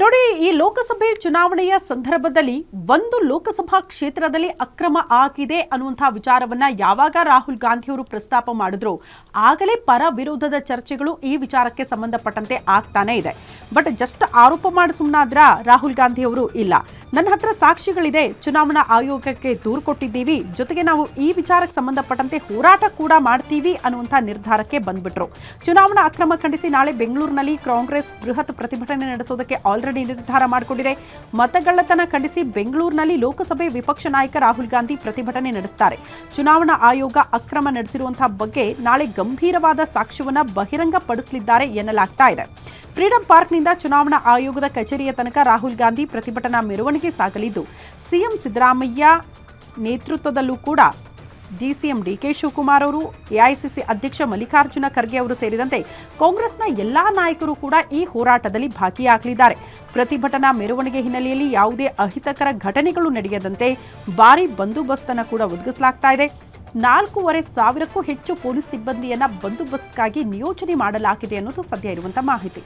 ನೋಡಿ, ಈ ಲೋಕಸಭೆ ಚುನಾವಣೆಯ ಸಂದರ್ಭದಲ್ಲಿ ಒಂದು ಲೋಕಸಭಾ ಕ್ಷೇತ್ರದಲ್ಲಿ ಅಕ್ರಮ ಆಗಿದೆ ಅನ್ನುವಂತಹ ವಿಚಾರವನ್ನ ಯಾವಾಗ ರಾಹುಲ್ ಗಾಂಧಿಯವರು ಪ್ರಸ್ತಾಪ ಮಾಡಿದ್ರು, ಆಗಲೇ ಪರ ವಿರೋಧದ ಚರ್ಚೆಗಳು ಈ ವಿಚಾರಕ್ಕೆ ಸಂಬಂಧಪಟ್ಟಂತೆ ಆಗ್ತಾನೆ ಇದೆ. ಬಟ್ ಜಸ್ಟ್ ಆರೋಪ ಮಾಡಿ ಸುಮ್ಮನಾದ್ರ ರಾಹುಲ್ ಗಾಂಧಿಯವರು ಇಲ್ಲ. ನನ್ನ ಹತ್ರ ಸಾಕ್ಷಿಗಳಿದೆ. ಚುನಾವಣಾ ಆಯೋಗಕ್ಕೆ ದೂರು ಕೊಟ್ಟಿದ್ದೀವಿ. ಜೊತೆಗೆ ನಾವು ಈ ವಿಚಾರಕ್ಕೆ ಸಂಬಂಧಪಟ್ಟಂತೆ ಹೋರಾಟ ಕೂಡ ಮಾಡ್ತೀವಿ ಅನ್ನುವಂಥ ನಿರ್ಧಾರಕ್ಕೆ ಬಂದ್ಬಿಟ್ರು. ಚುನಾವಣಾ ಅಕ್ರಮ ಖಂಡಿಸಿ ನಾಳೆ ಬೆಂಗಳೂರಿನಲ್ಲಿ ಕಾಂಗ್ರೆಸ್ ಬೃಹತ್ ಪ್ರತಿಭಟನೆ ನಡೆಸೋದಕ್ಕೆ ಆಲ್ರೆಡಿ ನಿರ್ಧಾರ ಮಾಡಿಕೊಂಡಿದೆ. ಮತಗಳ್ಳತನ ಖಂಡಿಸಿ ಬೆಂಗಳೂರಿನಲ್ಲಿ ಲೋಕಸಭೆ ವಿಪಕ್ಷ ನಾಯಕ ರಾಹುಲ್ ಗಾಂಧಿ ಪ್ರತಿಭಟನೆ ನಡೆಸುತ್ತಾರೆ ಚುನಾವಣಾ ಆಯೋಗ ಅಕ್ರಮ ನಡೆಸಿರುವಂತಹ ಬಗ್ಗೆ ನಾಳೆ ಗಂಭೀರವಾದ ಸಾಕ್ಷ್ಯವನ್ನ ಬಹಿರಂಗಪಡಿಸಲಿದ್ದಾರೆ ಎನ್ನಲಾಗ್ತಾ ಇದೆ. ಫ್ರೀಡಂ ಪಾರ್ಕ್ನಿಂದ ಚುನಾವಣಾ ಆಯೋಗದ ಕಚೇರಿಯ ತನಕ ರಾಹುಲ್ ಗಾಂಧಿ ಪ್ರತಿಭಟನಾ ಮೆರವಣಿಗೆ ಸಾಗಲಿದ್ದು, ಸಿಎಂ ಸಿದ್ದರಾಮಯ್ಯ ನೇತೃತ್ವದಲ್ಲೂ ಕೂಡ ಡಿಸಿಎಂ ಡಿಕೆ ಶಿವಕುಮಾರ್ ಅವರು, ಎಐಸಿಸಿ ಅಧ್ಯಕ್ಷ ಮಲ್ಲಿಕಾರ್ಜುನ ಖರ್ಗೆ ಅವರು ಸೇರಿದಂತೆ ಕಾಂಗ್ರೆಸ್ನ ಎಲ್ಲಾ ನಾಯಕರು ಕೂಡ ಈ ಹೋರಾಟದಲ್ಲಿ ಭಾಗಿಯಾಗಲಿದ್ದಾರೆ. ಪ್ರತಿಭಟನಾ ಮೆರವಣಿಗೆ ಹಿನ್ನೆಲೆಯಲ್ಲಿ ಯಾವುದೇ ಅಹಿತಕರ ಘಟನೆಗಳು ನಡೆಯದಂತೆ ಭಾರಿ ಬಂದೋಬಸ್ತನ್ನು ಕೂಡ ಒದಗಿಸಲಾಗ್ತಾ ಇದೆ. ನಾಲ್ಕೂವರೆ ಸಾವಿರಕ್ಕೂ ಹೆಚ್ಚು ಪೊಲೀಸ್ ಸಿಬ್ಬಂದಿಯನ್ನ ಬಂದೋಬಸ್ತ್ಗಾಗಿ ನಿಯೋಜನೆ ಮಾಡಲಾಗಿದೆ ಅನ್ನೋದು ಸದ್ಯ ಇರುವಂತಹ ಮಾಹಿತಿ.